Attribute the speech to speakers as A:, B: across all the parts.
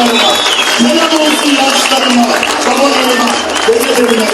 A: yaşlarıma. Selam olsun yaşlarıma, babalarıma, dedelerime.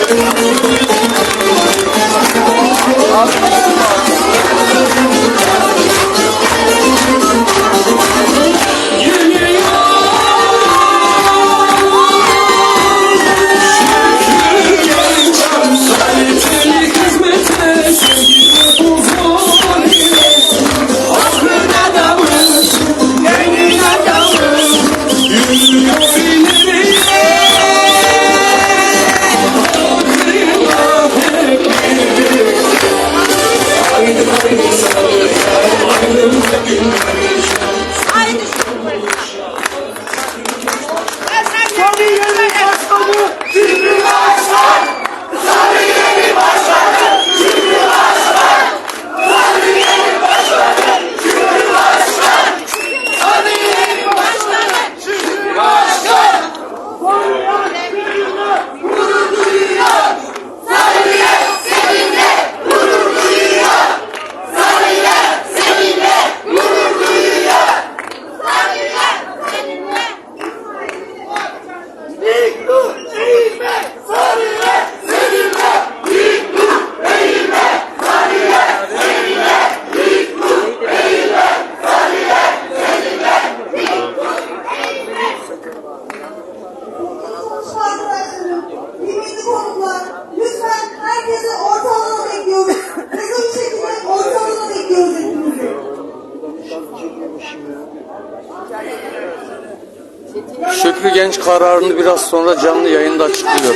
B: Kararını biraz sonra canlı yayında açıklıyor.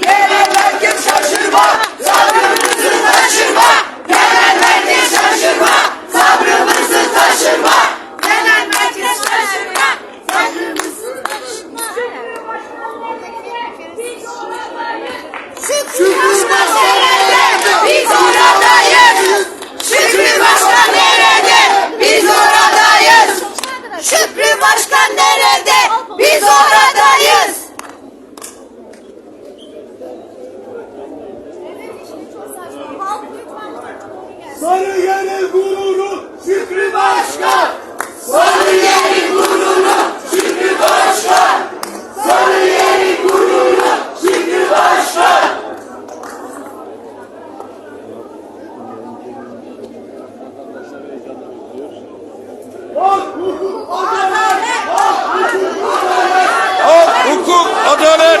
C: Genel merkez şaşırma, sabrımızı taşırma. Genel merkez şaşırma, sabrımızı taşırma. Genel merkez şaşırma, sabrımızı taşırma. Şükrü Başkan nerede? Biz oradayız. Şükrü Başkan nerede? Biz oradayız. Şükrü Başkan nerede? Biz oradayız.
D: Sarıyer'in gururu Şükrü Başkan
C: Sarıyer'in gururu Şükrü Başkan. Sarıyer'in gururu Şükrü Başkan.
B: Hak, hukuk, adalet.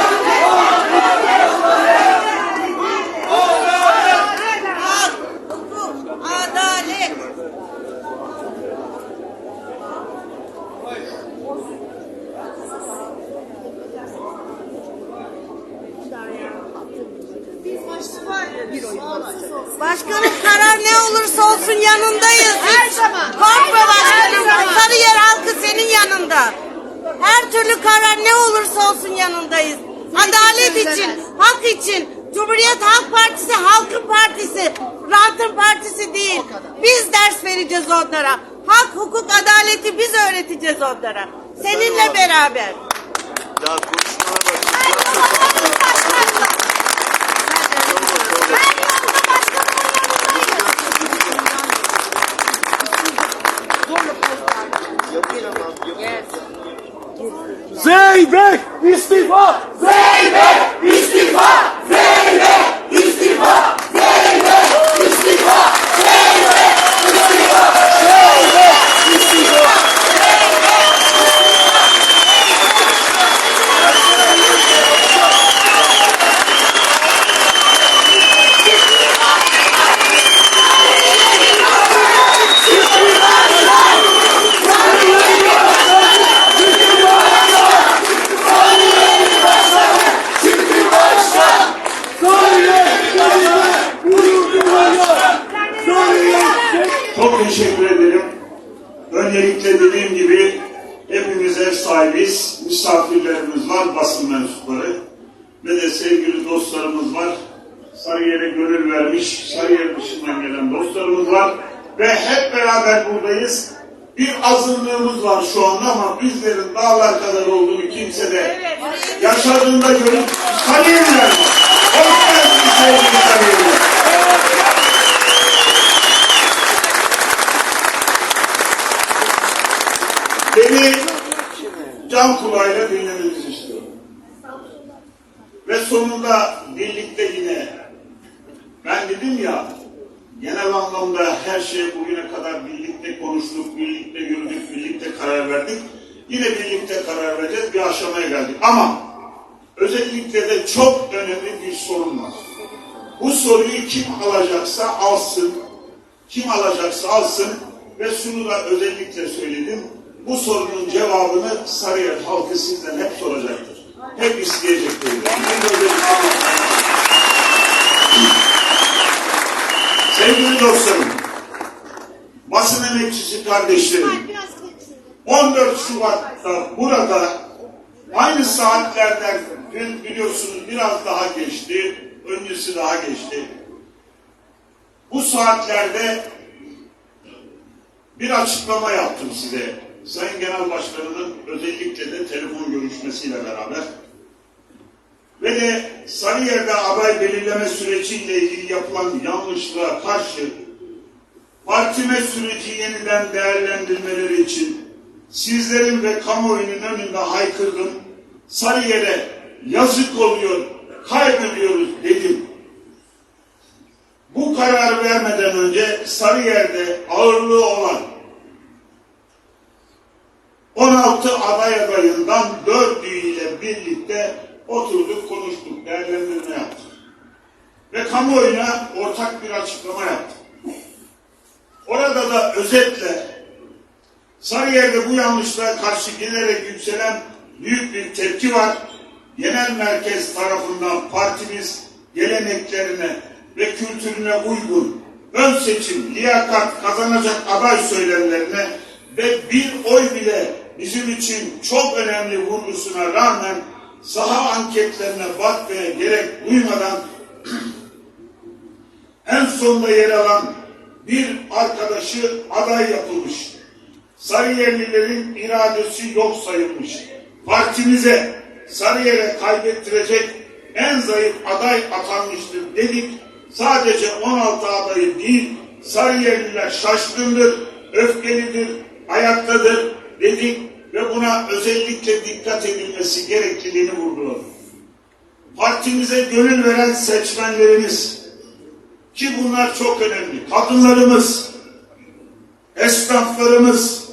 C: Adalet.
E: Başkanım karar ne olursa olsun yanındayız. Her zaman. Korkma başkanım. Sarıyer halkı senin yanında. Her türlü karar ne olursa olsun yanındayız. Adalet için, hak için. Cumhuriyet Halk Partisi halkın partisi. Rahatın partisi değil. Biz ders vereceğiz onlara. Hak, hukuk, adaleti biz öğreteceğiz onlara. Seninle beraber.
B: Ya konuşmalar
D: Zeybek istifa
C: Zeybek istifa. Zeybek istifa. Zeybek istifa. Zeybek istifa.
F: Çok teşekkür ederim. Öncelikle dediğim gibi hepimiz ev sahibiz. Misafirlerimiz var, basın mensupları. Ve de sevgili dostlarımız var. Sarıyer'e gönül vermiş, Sarıyer dışından gelen dostlarımız var. Ve hep beraber buradayız. Bir azınlığımız var şu anda ama bizlerin dağlar kadar olduğunu kimse de yaşadığında görüp Sarıyer'ler var. Hoş geldiniz sevgili Sarıyer'ler. Beni can kulağıyla dinlemenizi istiyorum. Ve sonunda birlikte yine ben dedim ya genel anlamda her şey bugüne kadar birlikte konuştuk, birlikte yürüdük, birlikte karar verdik. Yine birlikte karar vereceğiz, bir aşamaya geldik. Ama özellikle de çok önemli bir sorun var. Bu soruyu kim alacaksa alsın, kim alacaksa alsın ve şunu da özellikle söyledim. Bu sorunun cevabını Sarıyer halkı sizden hep soracaktır. Hep isteyecektir. De özellikle- Sevgili dostlarım, basın emekçisi kardeşlerim, 14 Şubat'ta burada aynı saatlerden dün biliyorsunuz biraz daha geçti, öncesi daha geçti. Bu saatlerde bir açıklama yaptım size. Sayın Genel Başkanı'nın özellikle de telefon görüşmesiyle beraber ve de Sarıyer'de aday belirleme süreciyle ilgili yapılan yanlışlığa karşı partime süreci yeniden değerlendirmeleri için sizlerin ve kamuoyunun önünde haykırdım. Sarıyer'e yazık oluyor, kaybediyoruz dedim. Bu karar vermeden önce Sarıyer'de ağırlığı olan 16 aday adayından 4'ü ile birlikte oturduk, konuştuk, değerlendirme yaptık. Ve kamuoyuna ortak bir açıklama yaptık. Orada da özetle Sarıyer'de bu yanlışlara karşı gelerek yükselen büyük bir tepki var. Genel merkez tarafından partimiz geleneklerine ve kültürüne uygun ön seçim, liyakat kazanacak aday söylemlerine ve bir oy bile bizim için çok önemli vurgusuna rağmen saha anketlerine bakmaya gerek duymadan en sonda yer alan bir arkadaşı aday yapılmış. Sarıyerlilerin iradesi yok sayılmış. Partimize Sarıyer'e kaybettirecek en zayıf aday atanmıştır dedik. Sadece 16 adayı değil, Sarıyerliler şaşkındır, öfkelidir, ayaktadır dedik ve buna özellikle dikkat edilmesi gerekliliğini vurguladık. Partimize gönül veren seçmenlerimiz, ki bunlar çok önemli. Kadınlarımız, esnaflarımız,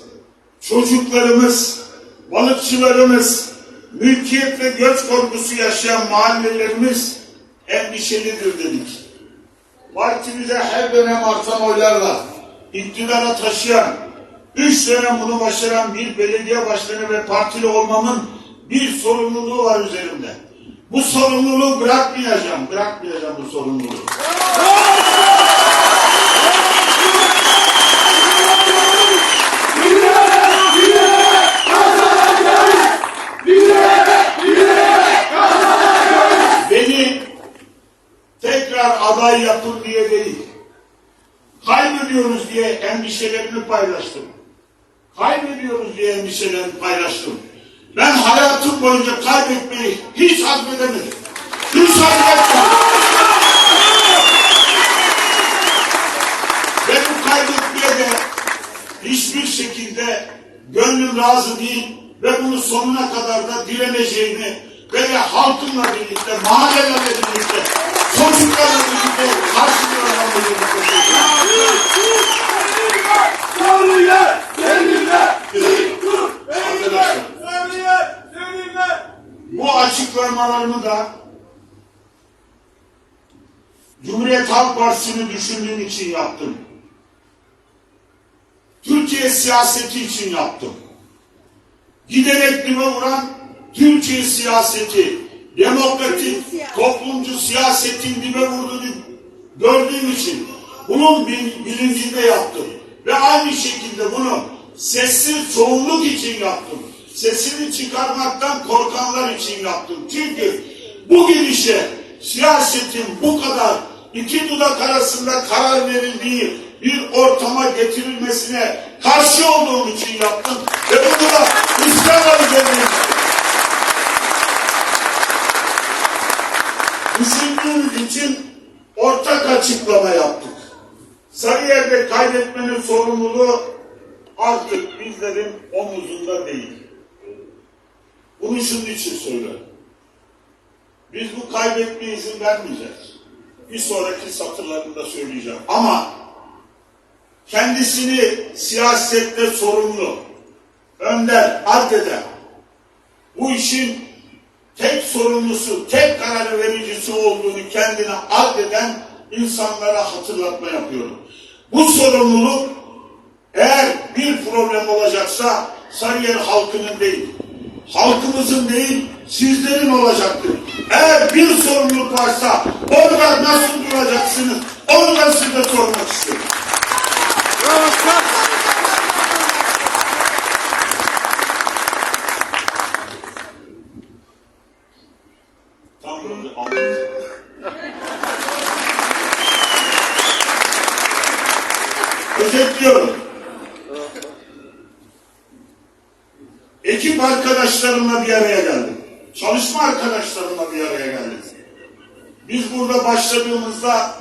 F: çocuklarımız, balıkçılarımız, mülkiyet ve göç korkusu yaşayan mahallelerimiz endişelidir dedik. Partimize her dönem artan oylarla iktidara taşıyan, üç dönem bunu başaran bir belediye başkanı ve partili olmamın bir sorumluluğu var üzerimde. Bu sorumluluğu bırakmayacağım, bırakmayacağım bu sorumluluğu. beni tekrar aday yapın diye değil, kaybediyoruz diye endişelerini paylaştım. Kaybediyoruz diye endişelerini paylaştım. Ben hayatım boyunca kaybetmeyi hiç hazmedemedim. Hiç hazmetmedim. Bu kaybetmeye de hiçbir şekilde gönlüm razı değil ve bunu sonuna kadar da direneceğini ve halkımla birlikte, mahallelerle birlikte, çocuklarla birlikte karşılayacağımı birlikte
D: Sarıyer seninle,
F: Arkadaşlar,
D: Sarıyer seninle.
F: bu açıklamalarımı da Cumhuriyet Halk Partisi'ni düşündüğüm için yaptım. Türkiye siyaseti için yaptım. Giderek dibe vuran Türkiye siyaseti, demokratik, toplumcu siyasetin dibe vurduğunu gördüğüm için bunun bil- bilincinde yaptım. Ve aynı şekilde bunu sessiz çoğunluk için yaptım. Sesini çıkarmaktan korkanlar için yaptım. Çünkü bu gidişe siyasetin bu kadar iki dudak arasında karar verildiği bir ortama getirilmesine karşı olduğum için yaptım. Ve bunu da ısrarla üzerine düşündüğümüz için ortak açıklama yaptık. Sarıyer'de kaybetmenin sorumluluğu artık bizlerin omuzunda değil. şunun için söylüyorum. Biz bu kaybetmeye izin vermeyeceğiz. Bir sonraki satırlarında söyleyeceğim. Ama kendisini siyasette sorumlu, önder, addeden, bu işin tek sorumlusu, tek karar vericisi olduğunu kendine addeden insanlara hatırlatma yapıyorum. Bu sorumluluk eğer bir problem olacaksa Sarıyer halkının değil, halkımızın değil, sizlerin olacaktır. Eğer bir sorumluluk varsa orada nasıl duracaksınız? Onu da size sormak istiyorum. Tam böyle aldım. Özetliyorum. Ekip arkadaşlarımla bir araya geldim. Çalışma arkadaşlarımla bir araya geldim. Biz burada başladığımızda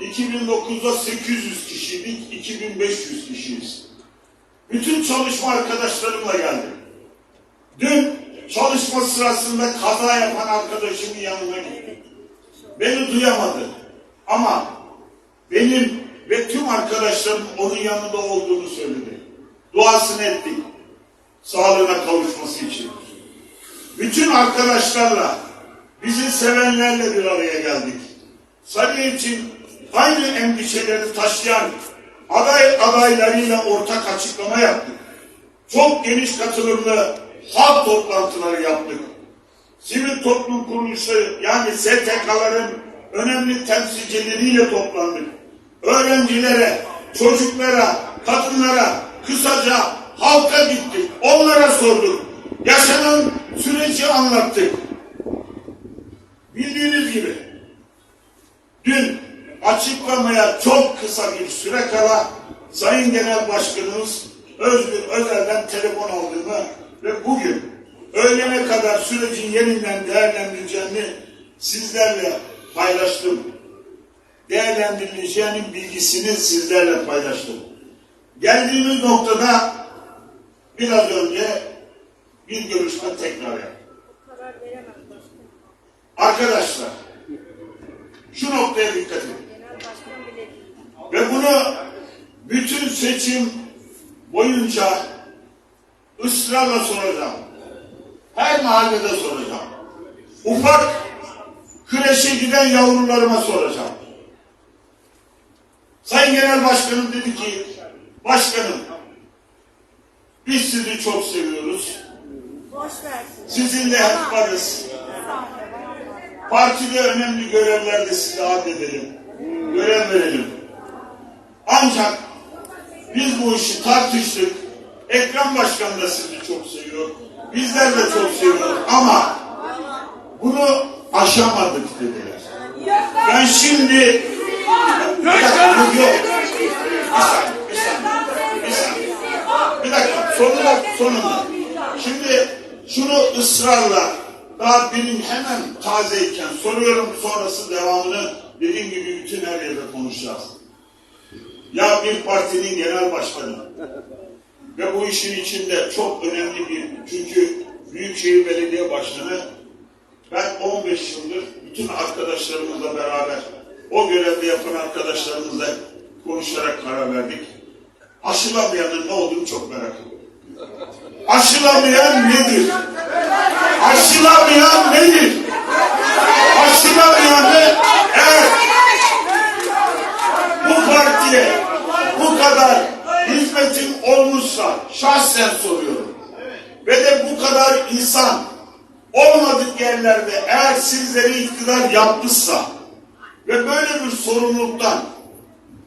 F: 2009'da 800 kişiydik, 2500 kişiyiz. Bütün çalışma arkadaşlarımla geldim. Dün çalışma sırasında kaza yapan arkadaşımın yanına gittim. Beni duyamadı. Ama benim ve tüm arkadaşlarım onun yanında olduğunu söyledi. Duasını ettik. Sağlığına kavuşması için. Bütün arkadaşlarla, bizi sevenlerle bir araya geldik. Sarıyer için aynı endişeleri taşıyan aday adaylarıyla ortak açıklama yaptık. Çok geniş katılımlı halk toplantıları yaptık. Sivil toplum kuruluşları yani STK'ların önemli temsilcileriyle toplandık. Öğrencilere, çocuklara, kadınlara, kısaca halka gittik. Onlara sorduk. Yaşanan süreci anlattık. Bildiğiniz gibi dün açıklamaya çok kısa bir süre kala Sayın Genel Başkanımız Özgür Özel'den telefon aldığımı ve bugün öğlene kadar sürecin yeniden değerlendireceğini sizlerle paylaştım. Değerlendirileceğinin bilgisini sizlerle paylaştım. Geldiğimiz noktada biraz önce bir görüşme tekrar yaptık. Arkadaşlar şu noktaya dikkat edin. Ve bunu bütün seçim boyunca ısrarla soracağım. Her mahallede soracağım. Ufak kreşe giden yavrularıma soracağım. Sayın Genel Başkanım dedi ki, başkanım biz sizi çok seviyoruz. Sizinle hep varız. Partide önemli görevlerde size adedelim. Görev verelim. Ancak biz bu işi tartıştık. Ekran Başkan da sizi çok seviyor. Bizler de çok seviyoruz ama bunu aşamadık dediler. Ben şimdi bir dakika, yok, yok. Bir saniye, bir. Bir dakika, sonunda, sonunda. Şimdi şunu ısrarla daha benim hemen tazeyken soruyorum sonrası devamını dediğim gibi bütün her yerde konuşacağız. Ya bir partinin genel başkanı ve bu işin içinde çok önemli bir çünkü Büyükşehir Belediye Başkanı ben 15 yıldır bütün arkadaşlarımızla beraber o görevde yapan arkadaşlarımızla konuşarak karar verdik. Aşılamayanın ne olduğunu çok merak ediyorum. Aşılamayan nedir? Aşılamayan nedir? Aşılamayanı eğer bu partiye bu kadar hizmetin olmuşsa şahsen soruyorum. Ve de bu kadar insan olmadık yerlerde eğer sizleri iktidar yapmışsa ve böyle bir sorumluluktan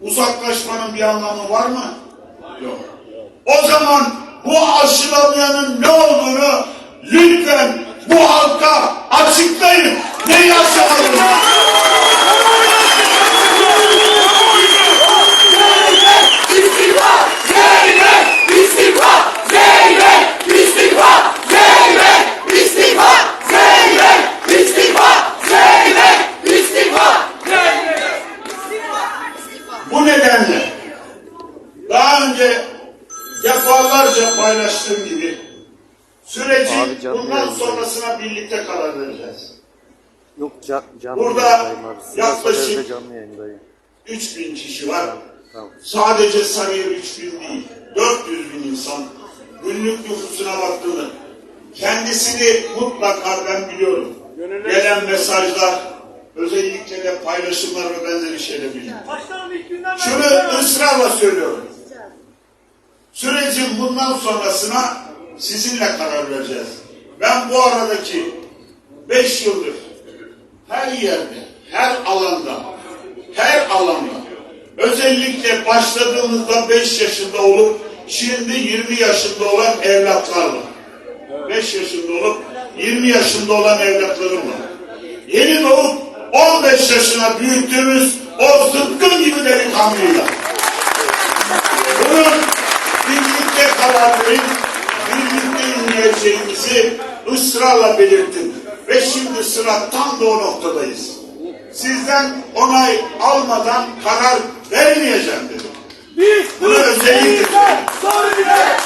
F: uzaklaşmanın bir anlamı var mı? Yok. O zaman bu aşılamayanın ne olduğunu lütfen bu halka açıklayın. Ne yaşamadınız?
C: İstifa! Zeynep! İstifa! Zeynep! İstifa! Zeynep! İstifa! Zeynep! İstifa! Zeynep! İstifa!
F: Bu nedenle daha önce defalarca paylaştığım gibi süreci bundan sonrasına birlikte karar vereceğiz.
B: Yok ca- canlı
F: Burada yaklaşık-
B: canlı yayındayım.
F: 3000 kişi var.
B: Tamam.
F: Sadece Sarıyer 3000 değil, 400 bin insan günlük nüfusuna baktığını kendisini mutlaka ben biliyorum. Gelen mesajlar, özellikle de paylaşımlar ve benzeri şeyler
D: beri
F: Şunu ısrarla söylüyorum. Sürecin bundan sonrasına sizinle karar vereceğiz. Ben bu aradaki beş yıldır her yerde, her alanda, her alanda özellikle başladığımızda beş yaşında olup şimdi 20 yaşında olan evlatlar var. 5 yaşında olup 20 yaşında olan evlatlarım var. Yeni doğup 15 yaşına büyüttüğümüz o zıpkın gibi delikanlıyla. Bunun birlikte karar verip birlikte inleyeceğimizi ısrarla belirttim. Ve şimdi sıra tam da o noktadayız. Sizden onay almadan karar vermeyeceğim dedim.
D: Biz
F: Bunu özellikle söylüyorum.
D: Sarıyer!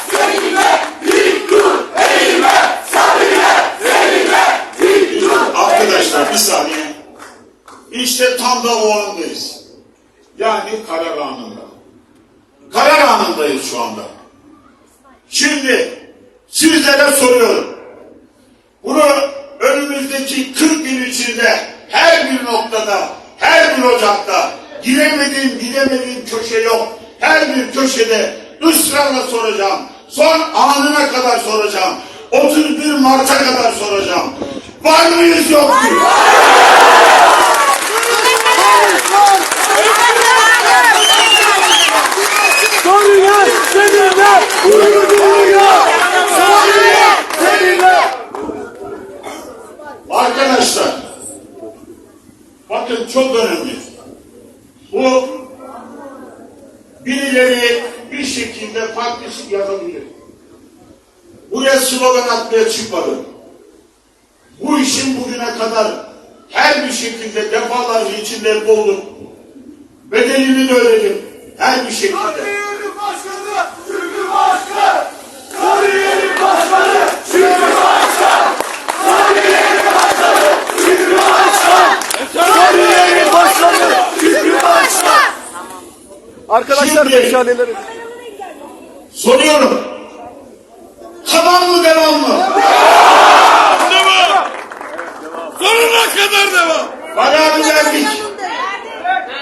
F: Arkadaşlar bir saniye. İşte tam da o andayız. Yani karar anında. Karar anındayız şu anda. Şimdi sizlere soruyorum. Bunu önümüzdeki 40 gün içinde her bir noktada, her bir ocakta giremediğim, bilemediğim köşe yok. Her bir köşede ısrarla soracağım. Son anına kadar soracağım. 31 Mart'a kadar soracağım. Var mıyız yok muyuz?
D: Sarıyer seninle gurur duyuyor! Sarıyer seninle!
F: Arkadaşlar, bakın çok önemli. Bu birileri bir şekilde şey yapabilir. Buraya slogan atmaya çıkmadım. Bu işin bugüne kadar her bir şekilde defalarca içinde oldum. Bedelini de ödedim. Her bir şekilde.
D: Sarıyer'in başkanı Şükrü Başkan! Sarıyer'in başkanı Şükrü Başkan! Sarıyer'in başkanı Şükrü Başkan! Sarıyer'in başkanı Şükrü Başkan!
F: Arkadaşlar meşaleleri. Soruyorum. Tamam mı devam mı?
D: Sonuna kadar devam!
F: Kararı verdik.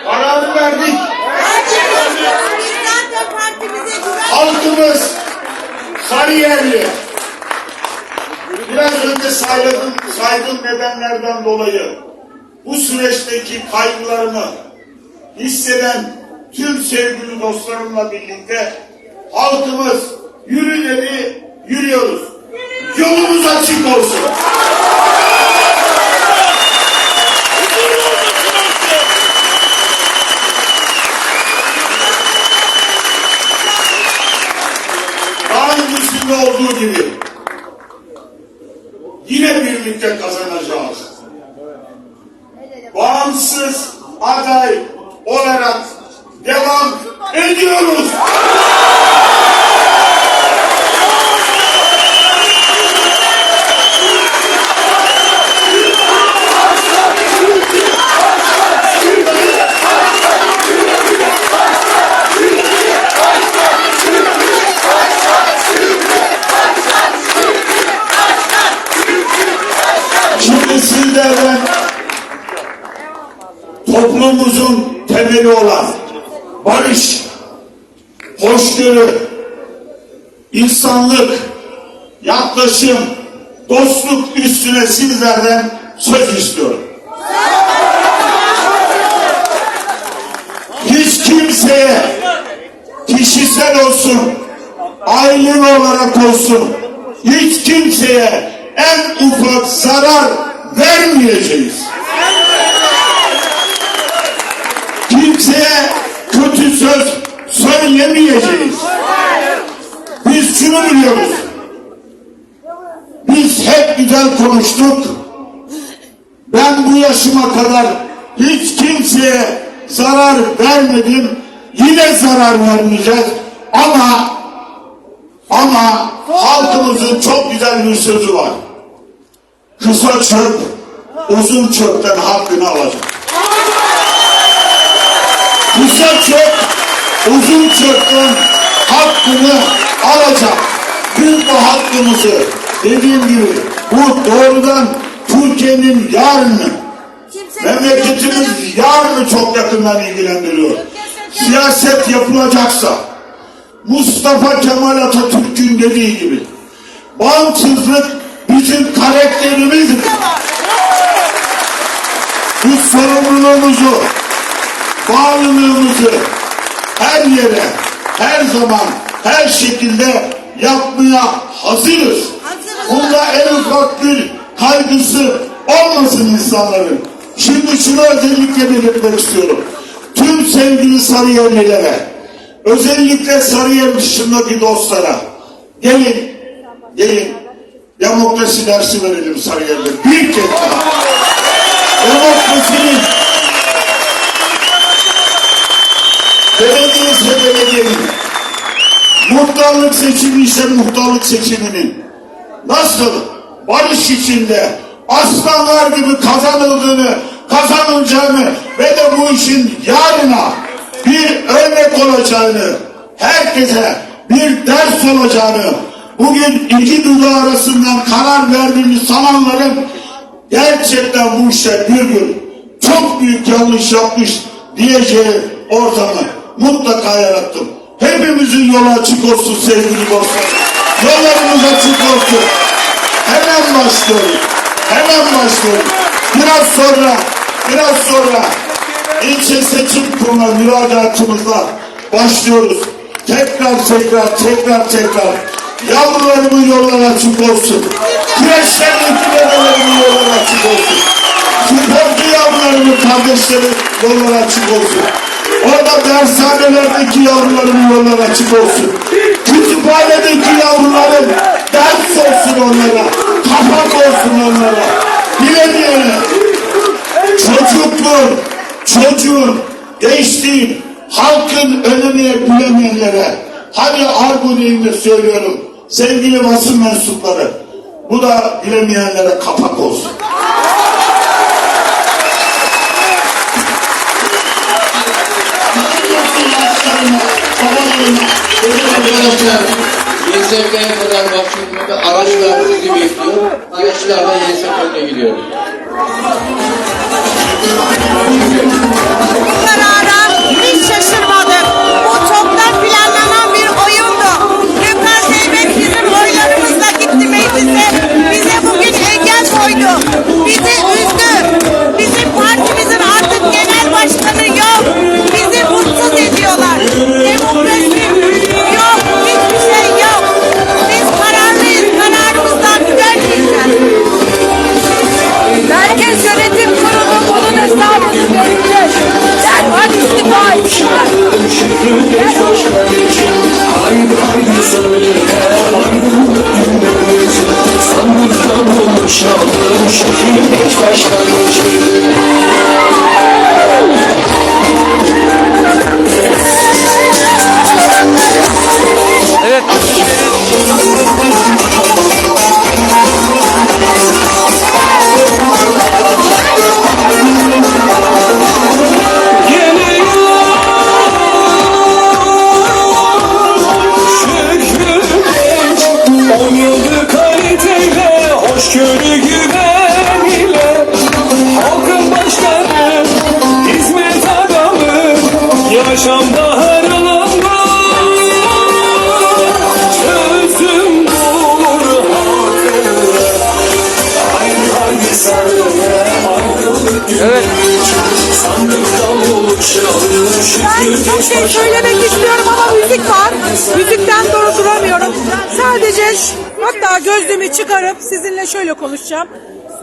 F: Kararı verdik. Halkımız Sarıyerli. Biraz önce saydım, saydığım nedenlerden dolayı bu süreçteki kaygılarımı hisseden tüm sevgili dostlarımla birlikte halkımız yürüleri yürüyoruz. Yolumuz açık olsun. Daha öncesinde olduğu gibi yine birlikte kazanacağız. Bağımsız aday olarak devam ediyoruz. Toplumumuzun temeli olan barış, hoşgörü, insanlık, yaklaşım, dostluk üstüne sizlerden söz istiyorum. Hiç kimseye kişisel olsun, aile olarak olsun, hiç kimseye en ufak zarar vermeyeceğiz. Kimseye kötü söz söylemeyeceğiz. Biz şunu biliyoruz. Biz hep güzel konuştuk. Ben bu yaşıma kadar hiç kimseye zarar vermedim. Yine zarar vermeyeceğiz. Ama ama halkımızın çok güzel bir sözü var. kısa çöp uzun çöpten hakkını alacak. Kısa çöp uzun çöpten hakkını alacak. Biz bu hakkımızı dediğim gibi bu doğrudan Türkiye'nin yarını memleketimiz yarını çok yakından ilgilendiriyor. Siyaset yapılacaksa Mustafa Kemal Atatürk'ün dediği gibi bağımsızlık bizim karakterimizdir. Biz sorumluluğumuzu, bağlılığımızı her yere, her zaman, her şekilde yapmaya hazırız. Bunda en ufak bir kaygısı olmasın insanların. Şimdi şunu özellikle belirtmek istiyorum. Tüm sevgili Sarıyerlilere, özellikle Sarıyer dışındaki dostlara, gelin, gelin, demokrasi dersi verelim Sarıyer'de. Bir kez daha. Demokrasinin belediye ise belediyenin, muhtarlık seçimi ise muhtarlık seçiminin nasıl barış içinde aslanlar gibi kazanıldığını, kazanılacağını ve de bu işin yarına bir örnek olacağını, herkese bir ders olacağını, bugün iki dudağı arasından karar verdiğini sananların gerçekten bu işe bir gün çok büyük yanlış yapmış diyeceği ortamı mutlaka yarattım. Hepimizin yolu açık olsun sevgili dostlar. Yollarımız açık olsun. Hemen başlıyoruz. Hemen başlıyoruz. Biraz sonra, biraz sonra ilçe seçim kuruluna müracaatımızla başlıyoruz. Tekrar tekrar tekrar tekrar yavrularımın yolları açık olsun. Güreşlerdeki bebeğlerimin yolları açık olsun. Sporcu yavrularımın kardeşlerim yolları açık olsun. Orada dershanelerdeki yavrularımın yolları açık olsun. Kütüphanedeki yavrularım ders olsun onlara. Kapak olsun onlara. Bilemiyorum. Çocukluğun, çocuğun, gençliğin, halkın önemini bilemeyenlere, hadi argo söylüyorum, sevgili basın mensupları, bu da bilemeyenlere kapak olsun.
G: Arkadaşlar, YSF'ye kadar başvurmada araçlar bizi bekliyor. Araçlarla YSF önüne gidiyoruz.
E: Bizi üzdü. Bizim partimizin artık genel başkanı yok.
H: Çıkarıp sizinle şöyle konuşacağım.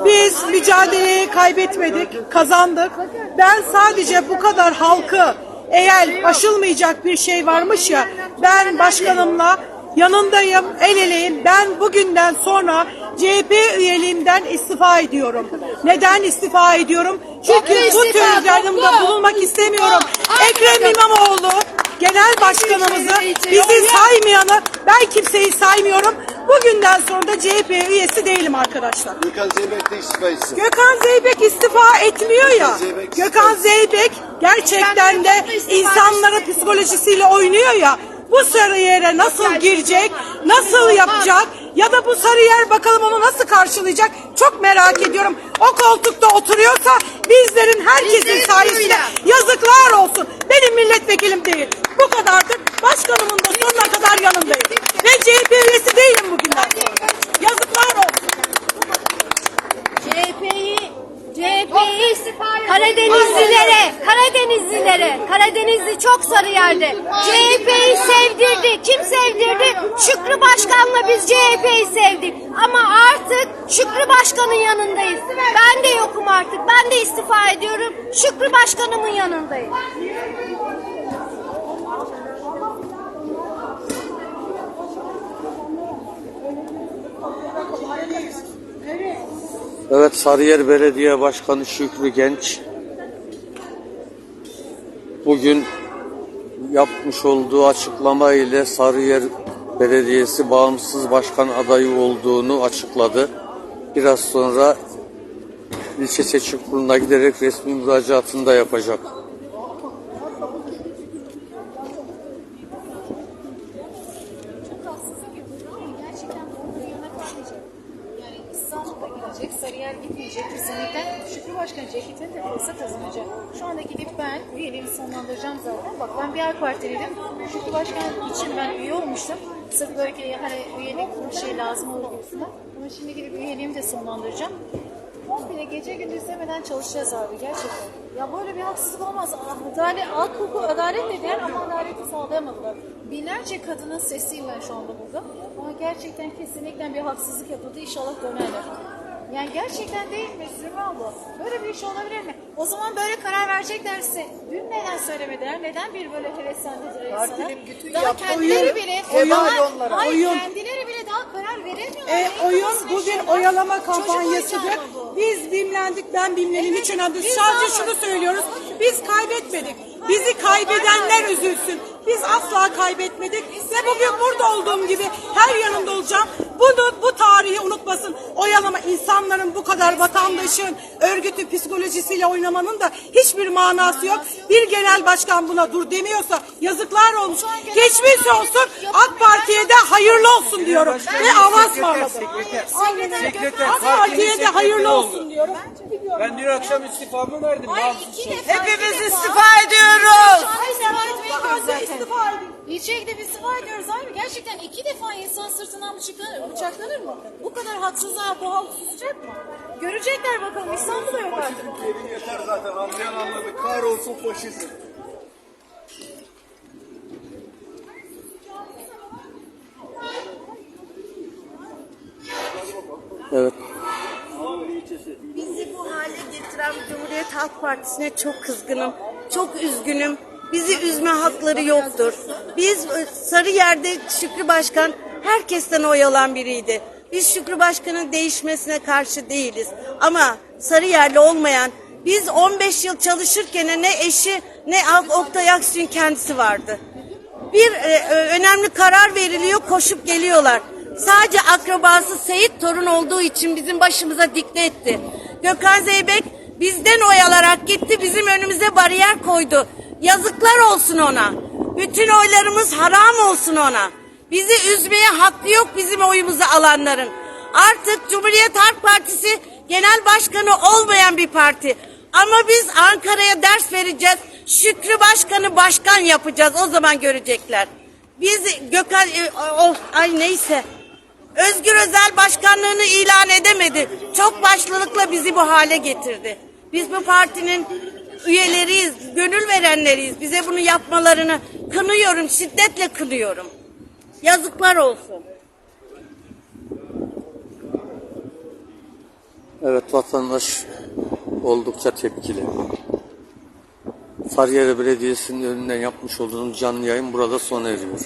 H: Biz mücadeleyi kaybetmedik, kazandık. Ben sadece bu kadar halkı eğer aşılmayacak bir şey varmış ya ben başkanımla yanındayım, el eleyim. Ben bugünden sonra CHP üyeliğimden istifa ediyorum. Neden istifa ediyorum? Çünkü bu tür yardımda bulunmak istemiyorum. Ekrem İmamoğlu genel başkanımızı bizi saymayanı ben kimseyi saymıyorum. Bugünden sonra da CHP üyesi değilim arkadaşlar.
I: Gökhan Zeybek de istifa etsin.
H: Gökhan Zeybek istifa etmiyor ya.
I: Zeybek-
H: Gökhan Zeybek gerçekten de insanların psikolojisiyle oynuyor ya. Bu sarı yere nasıl girecek, nasıl yapacak ya da bu sarı yer bakalım onu nasıl karşılayacak çok merak ediyorum. O koltukta oturuyorsa bizlerin herkesin sayesinde yazıklar olsun. Benim milletvekilim değil. Bu kadardır. Başkanımın da sonuna kadar yanındayım. Ve CHP üyesi değilim bugünden sonra. Yazıklar olsun.
J: CHP'yi CHP'yi Karadenizlilere, Karadenizlilere, Karadenizli çok sarı yerde. CHP'yi sevdirdi. Kim sevdirdi? Şükrü Başkan'la biz CHP'yi sevdik. Ama artık Şükrü Başkan'ın yanındayız. Ben de yokum artık. Ben de istifa ediyorum. Şükrü Başkan'ımın yanındayım.
B: Evet Sarıyer Belediye Başkanı Şükrü Genç bugün yapmış olduğu açıklama ile Sarıyer Belediyesi bağımsız başkan adayı olduğunu açıkladı. Biraz sonra ilçe seçim kuruluna giderek resmi müracaatını da yapacak.
K: Yani İstanbul'da gidecek, Sarıyer gitmeyecek kesinlikle. Şükrü Başkan ceketini de olsa kazanacak. Şu anda gidip ben üyeliğimi sonlandıracağım zaten. Bak ben bir AK Partiliydim. Şükrü Başkan için ben üye olmuştum. Sırf böyle ki hani üyelik bir şey lazım olur gibisinden. Ama şimdi gidip üyeliğimi de sonlandıracağım. Komple gece gündüz demeden çalışacağız abi gerçekten. Ya böyle bir haksızlık olmaz. Adalet, halk hukuku adalet dediler ama adaleti sağlayamadılar. Binlerce kadının sesiyim ben şu anda burada. Ama gerçekten kesinlikle bir haksızlık yapıldı. İnşallah dönerler. Yani gerçekten değil mi Zühre abla? Böyle bir iş olabilir mi? O zaman böyle karar vereceklerse dün neden söylemediler? Neden bir böyle heveslendiler insana? Daha kendileri bile
H: oyun,
K: daha, hayır,
H: oyun.
K: kendileri bile daha karar veremiyorlar.
H: E,
K: En
H: oyun
K: kafasına
H: bu bir
K: yaşıyorlar.
H: oyalama
K: Çocuk
H: kampanyasıdır.
K: oyuncağı mı bu?
H: Biz bimlendik, ben bimlenim
K: Evet,
H: hiç önemli değil.
K: biz
H: Sadece
K: daha-
H: şunu söylüyoruz. Biz kaybetmedik. Bizi kaybedenler üzülsün. Biz asla kaybetmedik. Ve bugün burada olduğum gibi her yanında olacağım. Bunu bu tarihi unutmasın. Oyalama insanların bu kadar vatandaşın örgütü psikolojisiyle oynamanın da hiçbir manası yok. Bir genel başkan buna dur demiyorsa yazıklar olmuş. Geçmiş olsun. AK Parti'ye de hayırlı olsun diyorum. Ve avans öyle. AK Parti'ye de hayırlı olsun diyorum.
D: Ben dün akşam istifamı verdim.
E: Hepimiz istifa ediyoruz.
K: İlçeye gidip istifa ediyoruz abi. Gerçekten iki defa insan sırtından bıçaklanır, bıçaklanır mı? Bu kadar haksızlığa bu halk susacak mı? Görecekler bakalım İstanbul'da yok artık.
I: Yeter zaten anlayan anladı. Kahrolsun faşizm.
B: Evet.
E: Bizi bu hale getiren Cumhuriyet Halk Partisi'ne çok kızgınım. Çok üzgünüm. Bizi üzme hakları yoktur. Biz e, Sarıyer'de Şükrü Başkan herkesten oy alan biriydi. Biz Şükrü Başkan'ın değişmesine karşı değiliz. Ama Sarıyer'li olmayan biz 15 yıl çalışırken ne eşi ne Oktay Aksu'nun kendisi vardı. Bir e, ö- önemli karar veriliyor, koşup geliyorlar. Sadece akrabası Seyit Torun olduğu için bizim başımıza dikte etti. Gökhan Zeybek bizden oy alarak gitti, bizim önümüze bariyer koydu. Yazıklar olsun ona. Bütün oylarımız haram olsun ona. Bizi üzmeye hakkı yok bizim oyumuzu alanların. Artık Cumhuriyet Halk Partisi genel başkanı olmayan bir parti. Ama biz Ankara'ya ders vereceğiz. Şükrü Başkan'ı başkan yapacağız. O zaman görecekler. Biz Gökhan e, o, ay neyse. Özgür Özel başkanlığını ilan edemedi. Çok başlılıkla bizi bu hale getirdi. Biz bu partinin üyeleriyiz, gönül verenleriyiz. Bize bunu yapmalarını kınıyorum, şiddetle kınıyorum. Yazıklar olsun.
B: Evet vatandaş oldukça tepkili. Sarıyer Belediyesi'nin önünden yapmış olduğumuz canlı yayın burada sona eriyor.